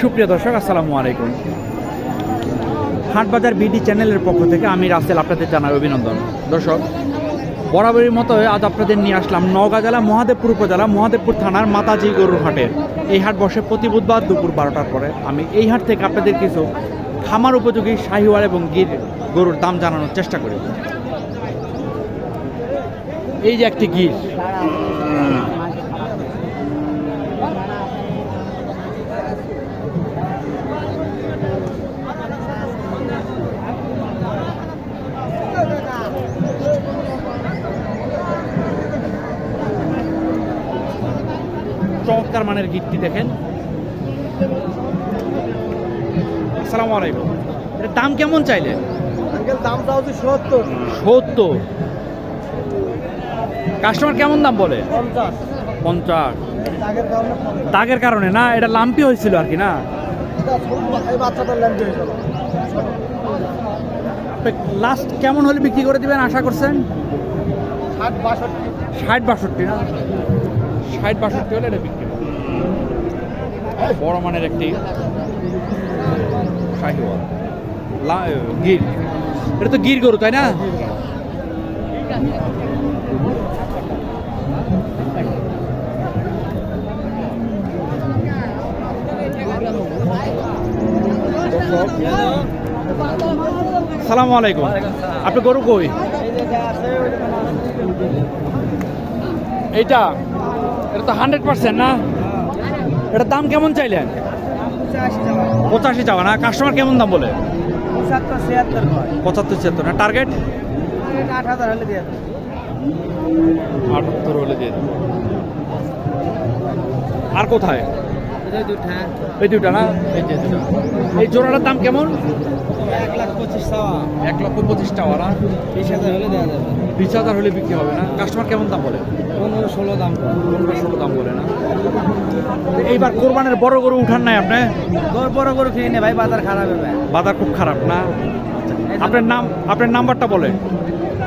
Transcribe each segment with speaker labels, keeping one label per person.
Speaker 1: সুপ্রিয় দর্শক, আসসালামু আলাইকুম। হাটবাজার বিডি চ্যানেলের পক্ষ থেকে আমি রাসেল আপনাদের জানাই অভিনন্দন। দর্শক, বরাবরের মতো আজ আপনাদের নিয়ে আসলাম নওগাঁ জেলা, মহাদেবপুর উপজেলা, মহাদেবপুর থানার মাতাজি গরুর হাটের এই হাট বসে প্রতি বুধবার দুপুর বারোটার পরে। আমি এই হাট থেকে আপনাদের কিছু খামার উপযোগী শাহিওয়াল এবং গির গরুর দাম জানানোর চেষ্টা করি। এই যে একটি গির চমৎকার মানের গিটটি দেখেন। আসসালামু আলাইকুম। এটার দাম কেমন চাইলে?
Speaker 2: আঙ্কেল দামটা হচ্ছে সত্তর।
Speaker 1: সত্তর। কাস্টমার কেমন দাম বলে?
Speaker 2: পঞ্চাশ। দাগের কারণে
Speaker 1: না? এটা লাম্পি হয়েছিল আর কি না?
Speaker 2: এটা
Speaker 1: লাস্ট কেমন হলে বিক্রি করে দিবেন আশা করছেন?
Speaker 2: ষাট বাষট্টি।
Speaker 1: ষাট বাষট্টি না? ষাট বাষট্টি হলে এটা বিক্রি। বড় মানের একটি গির। এটা তো গির গরু, তাই না? সালামু আলাইকুম। আপনি গরু কই। এইটা, এটা তো হান্ড্রেড পার্সেন্ট না? এটার দাম কেমন চাইলেন?
Speaker 2: পঁচাশি টাকা
Speaker 1: না। কাস্টমার কেমন দাম বলে?
Speaker 2: পঁচাত্তর, ছিয়াত্তর।
Speaker 1: না টার্গেট
Speaker 2: আট হাজার হলে
Speaker 1: আটাত্তর হলে দিয়ে আর কোথায়?
Speaker 2: এই দুটা
Speaker 1: না? এই জোড়াটার দাম কেমন?
Speaker 2: এক লাখ পঁচিশ টাকা
Speaker 1: এক লক্ষ পঁচিশ টাকা না?
Speaker 2: বিশ হাজার হলে দেওয়া যাবে।
Speaker 1: বিশ হাজার হলে বিক্রি হবে না? কাস্টমার কেমন দাম বলে?
Speaker 2: পনেরো ষোলো দাম
Speaker 1: পনেরো ষোলো দাম বলে না? এইবার কোরবানের বড় গরু উঠান নাই আপনি?
Speaker 2: বড় গরু কিনে নে ভাই বাজার খারাপ হবে।
Speaker 1: বাজার খুব খারাপ না? আপনার নাম আপনার নাম্বারটা বলেন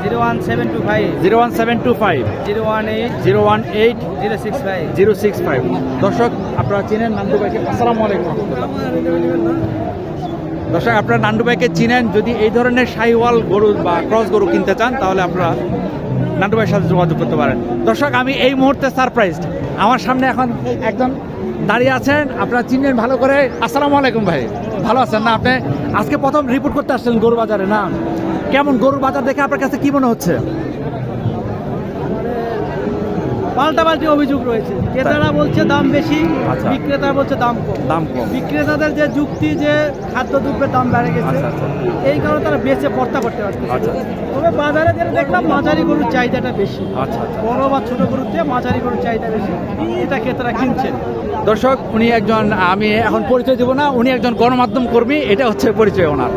Speaker 2: zero one seven two five.
Speaker 1: Zero one seven two five.
Speaker 2: Zero one eight.
Speaker 1: Zero one eight.
Speaker 2: Zero six five.
Speaker 1: Zero six five. দর্শক আপনারা চিনেন নান্ডু ভাইকে। আসসালামু আলাইকুম। দর্শক, আপনারা নান্ডু ভাইকে চিনেন, যদি এই ধরনের শাহিওয়াল গরু বা ক্রস গরু কিনতে চান, তাহলে আপনারা নান্ডু ভাইয়ের সাথে যোগাযোগ করতে পারেন। দর্শক, আমি এই মুহূর্তে সারপ্রাইজড আমার সামনে এখন একজন দাঁড়িয়ে আছেন, আপনারা চিনবেন ভালো করে। আসসালামু আলাইকুম ভাই, ভালো আছেন না আপনি? আজকে প্রথম রিপোর্ট করতে আসছেন গরু বাজারে, না? কেমন গরুর বাজার দেখে আপনার কাছে কি মনে হচ্ছে?
Speaker 2: পাল্টাপাল্টি অভিযোগ রয়েছে। ক্রেতারা বলছে দাম বেশি
Speaker 1: আচ্ছা।
Speaker 2: বিক্রেতা বলছে দাম কম।
Speaker 1: দাম কম।
Speaker 2: বিক্রেতাদের যে যুক্তি যে খাদ্যদ্রব্যের দাম বেড়ে গেছে
Speaker 1: আচ্ছা, আচ্ছা।
Speaker 2: এই কারণে তারা বেচে পড়তা করতে পারছে।
Speaker 1: আচ্ছা।
Speaker 2: তবে বাজারে যেটা দেখলাম মাঝারি গরুর চাহিদাটা বেশি। বড় বা ছোট গরুর চেয়ে মাঝারি গরুর চাহিদা বেশি। এটা ক্রেতারা কিনছে।
Speaker 1: দর্শক উনি একজন আমি এখন পরিচয় দেব না উনি একজন গণমাধ্যম কর্মী এটা হচ্ছে পরিচয় ওনার।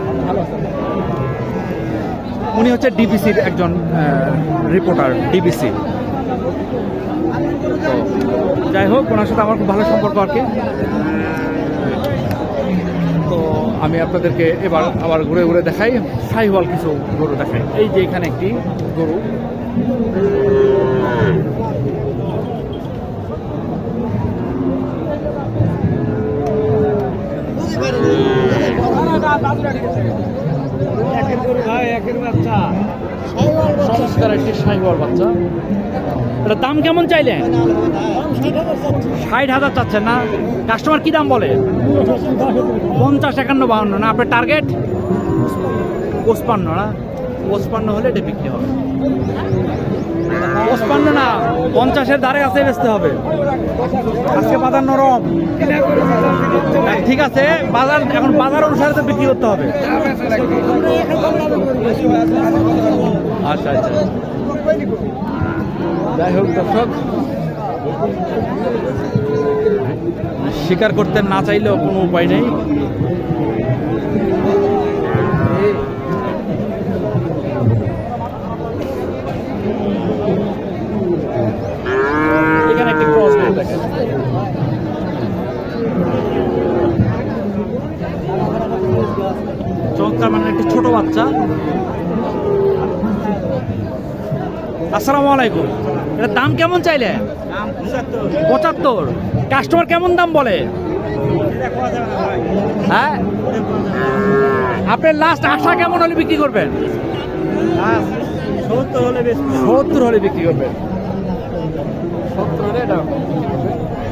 Speaker 1: উনি হচ্ছে ডিবিসির একজন রিপোর্টার ডিবিসি। তো যাই হোক, ওনার সাথে আমার খুব ভালো সম্পর্ক আর কি। তো আমি আপনাদেরকে এবার আবার ঘুরে ঘুরে দেখাই। সাইওয়াল কিছু গরু দেখাই। এই যে এখানে একটি গরু। এটা দাম কেমন চাইলেন? ষাট হাজার চাচ্ছেন না? কাস্টমার কি দাম বলে? পঞ্চাশ একান্ন বাহান্ন, না, আপনার টার্গেট? পঁচপান্ন, না? পঁচপান্ন হলে এটা বিক্রি হবে। পঁচপান্ন না, পঞ্চাশের ধারে কাছে বেচতে হবে। আজকে বাজার নরম। ঠিক আছে, বাজার এখন বাজার অনুসারে তো বিক্রি করতে হবে। আচ্ছা আচ্ছা। যাই হোক, দর্শক। স্বীকার করতে না চাইলেও কোনো উপায় নেই এখানে একটি ক্রস দেখেন চমৎকার মানে একটি ছোট বাচ্চা আসসালামু আলাইকুম। এটার দাম কেমন চাইলে?
Speaker 2: পঁচাত্তর।
Speaker 1: কাস্টমার কেমন দাম বলে? হ্যাঁ? আপনার লাস্ট আশা কেমন হলে বিক্রি করবেন?
Speaker 2: সত্তর হলে বেশি
Speaker 1: সত্তর হলে বিক্রি করবেন। সত্তর হলে এটা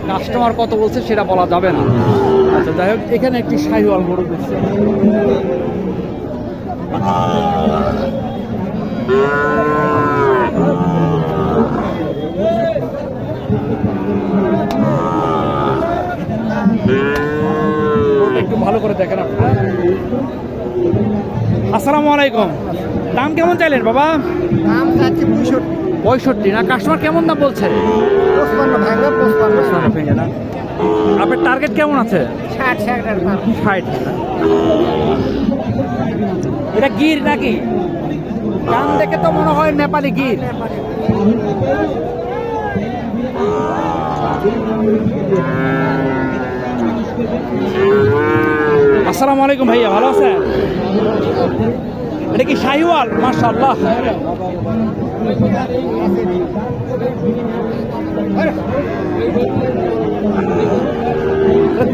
Speaker 1: কাস্টমার কত বলছে সেটা বলা যাবে না। আচ্ছা যাই হোক, এখানে একটি শাহিওয়াল গরু দিচ্ছে একটু ভালো করে দেখেন আপনারা। আসসালামু আলাইকুম। দাম কেমন চাইলেন বাবা?
Speaker 2: দাম চাচ্ছি পঁয়ষট্টি।
Speaker 1: পঁয়ষট্টি। না কাস্টমার কেমন দাম বলছে?
Speaker 2: পঁচপান্ন ভাঙবে পঁচপান্ন।
Speaker 1: আপনার টার্গেট কেমন আছে?
Speaker 2: ষাট
Speaker 1: এটা গির নাকি? কান দেখে তো মনে হয় নেপালি গির। আসসালামু আলাইকুম ভাইয়া ভালো আছেন? এটা কি শাহিওয়াল? মাশাআল্লাহ। এটার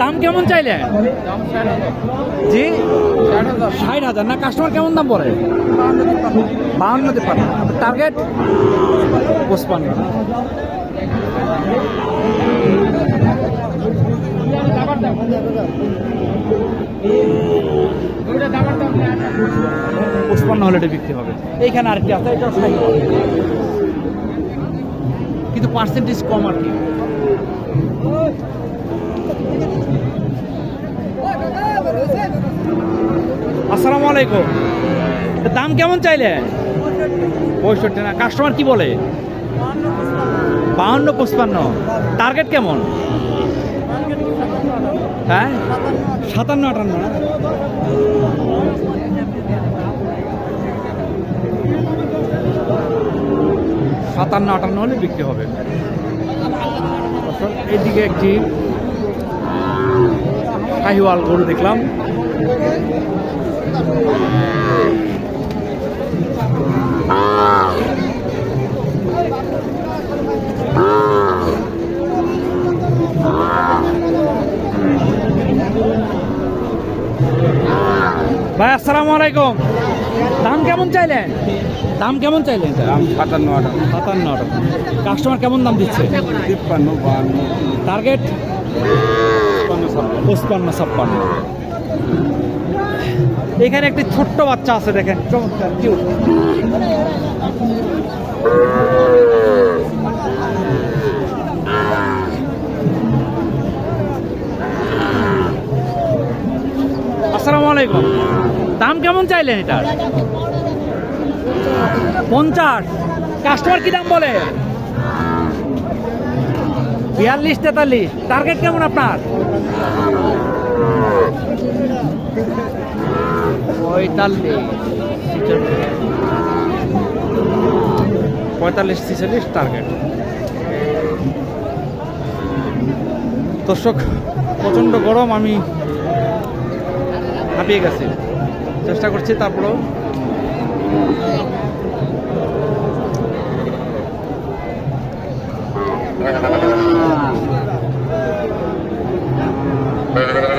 Speaker 1: দাম কেমন চাইলে? জি? ষাট হাজার। না কাস্টমার কেমন দাম বলে? পারে টার্গেট পঁচপান্ন। পঁচপান্ন হলে বিক্রি হবে। এইখানে আর কি আছে এটা কিন্তু পার্সেন্টেজ কম আর কি। আসসালামু আলাইকুম। দাম কেমন চাইলে? পঁয়ষট্টি না কাস্টমার কি বলে? বাহান্ন পঁচপান্ন। টার্গেট কেমন? হ্যাঁ? সাতান্ন আটান্ন সাতান্ন আটান্ন হলে বিক্রি হবে। এইদিকে একটি শাহিওয়াল গরু দেখলাম। ভাই আসসালামু আলাইকুম। কেমন চাইলেন? দাম কেমন চাইলেন?
Speaker 2: দাম সাতান্ন আটান্ন
Speaker 1: সাতান্ন আটান্ন কাস্টমার কেমন দাম দিচ্ছে?
Speaker 2: তিপ্পান্ন বাহান্ন।
Speaker 1: টার্গেট পঁচপান্ন ছাপ্পান্ন। এখানে একটি ছোট্ট বাচ্চা আছে দেখেন। চমৎকার কিউট আসসালামু আলাইকুম। দাম কেমন চাইলেন এটা পঞ্চাশ। কাস্টমার কি দাম বলে? বিয়াল্লিশ, তেতাল্লিশ। টার্গেট কেমন আপনার? পঁয়তাল্লিশ। পঁয়তাল্লিশ, ছেচল্লিশ টার্গেট দর্শক, প্রচণ্ড গরম, আমি হাঁপিয়ে গেছি। চেষ্টা করছি তারপরেও। Thank you.